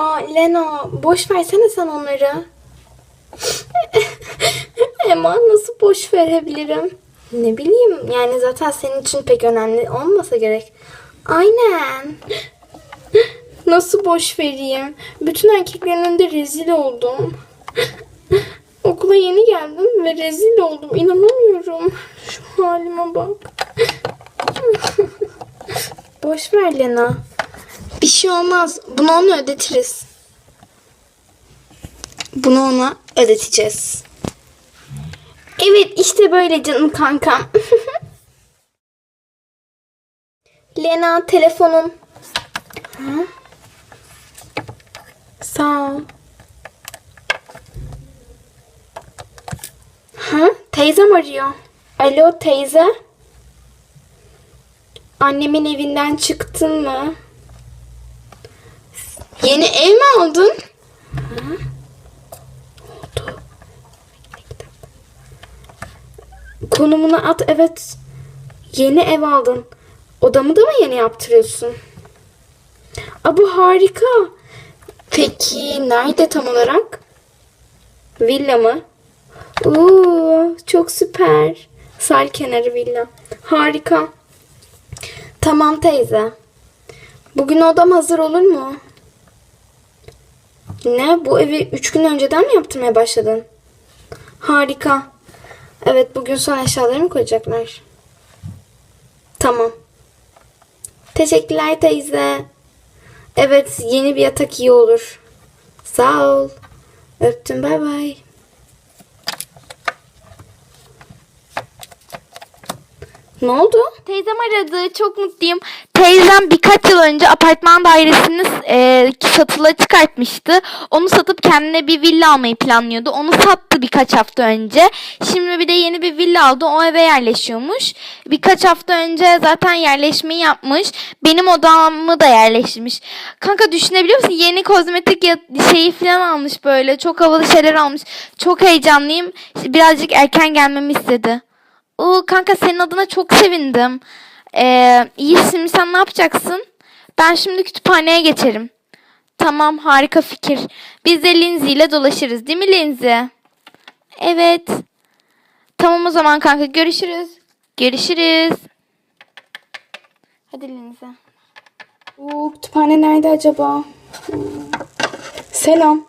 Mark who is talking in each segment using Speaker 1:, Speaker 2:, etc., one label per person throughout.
Speaker 1: Aa Lena boş versene sen onları. Emma nasıl boş verebilirim? Ne bileyim yani zaten senin için pek önemli olmasa gerek. Aynen. Nasıl boş vereyim? Bütün erkeklerin önünde rezil oldum. Okula yeni geldim ve rezil oldum. İnanamıyorum. Şu halime bak. Boş ver Lena. Şey olmaz. Bunu ona ödetiriz. Bunu ona ödeteceğiz. Evet işte böyle canım kankam. Lena telefonun. Sağ ol. Ha? Teyzem arıyor. Alo teyze. Annemin evinden çıktın mı? Yeni ev mi aldın? Hı? Konumunu at evet. Yeni ev aldın. Odamı da mı yeni yaptırıyorsun? Aa, bu harika. Peki nerede tam olarak? Villa mı? Oo, çok süper. Sahil kenarı villa. Harika. Tamam teyze. Bugün odam hazır olur mu? Ne? Bu evi üç gün önceden mi yaptırmaya başladın? Harika. Evet bugün son eşyalarımı koyacaklar. Tamam. Teşekkürler teyze. Evet yeni bir yatak iyi olur. Sağ ol. Öptüm bay bay. Ne oldu?
Speaker 2: Teyzem aradı. Çok mutluyum. Teyzem birkaç yıl önce apartman dairesini e, satıla çıkartmıştı. Onu satıp kendine bir villa almayı planlıyordu. Onu sattı birkaç hafta önce. Şimdi bir de yeni bir villa aldı. O eve yerleşiyormuş. Birkaç hafta önce zaten yerleşmeyi yapmış. Benim odamı da yerleştirmiş. Kanka düşünebiliyor musun? Yeni kozmetik şeyi falan almış böyle. Çok havalı şeyler almış. Çok heyecanlıyım. Birazcık erken gelmemi istedi. Oo kanka senin adına çok sevindim. Ee, iyi şimdi sen ne yapacaksın? Ben şimdi kütüphaneye geçerim. Tamam harika fikir. Biz de Lindsay ile dolaşırız değil mi Lindsay? Evet. Tamam o zaman kanka görüşürüz. Görüşürüz. Hadi Lindsay.
Speaker 1: Oo, kütüphane nerede acaba? Selam.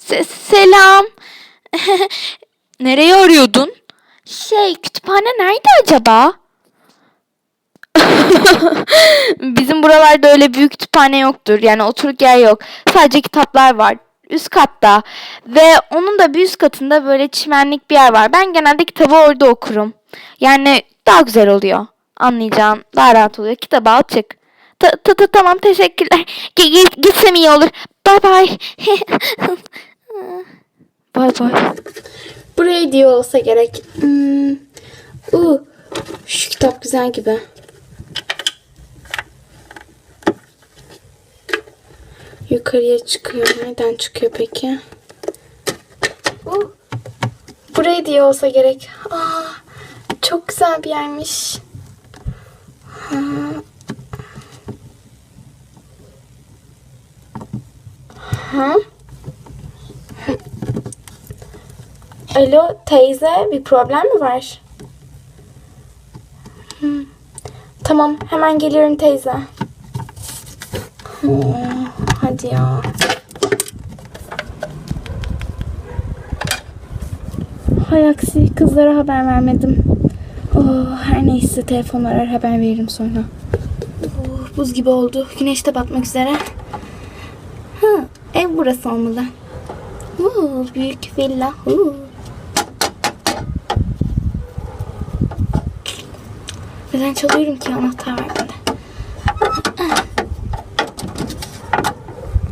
Speaker 2: Se- selam. Nereye arıyordun? Şey, kütüphane nerede acaba? Bizim buralarda öyle büyük kütüphane yoktur. Yani oturuk yer yok. Sadece kitaplar var. Üst katta. Ve onun da bir üst katında böyle çimenlik bir yer var. Ben genelde kitabı orada okurum. Yani daha güzel oluyor. Anlayacağın daha rahat oluyor. Kitabı al çık. Ta, ta, ta- tamam teşekkürler. G- git- gitsem iyi olur. Bye bye. bye bye.
Speaker 1: Buraya diyor olsa gerek. Hmm. Uu, şu kitap güzel gibi. Yukarıya çıkıyor. Nereden çıkıyor peki? Uu, buraya diyor olsa gerek. Aa, çok güzel bir yermiş. Ha. Ha? Alo teyze bir problem mi var? Hmm. Tamam hemen geliyorum teyze. Hmm, hadi ya. Hay aksi kızlara haber vermedim. Oh, her neyse telefon arar haber veririm sonra. Oh, buz gibi oldu. Güneş de batmak üzere. Ha, ev burası olmalı. Oo, büyük villa. Oo. Neden çalıyorum ki anahtar bana.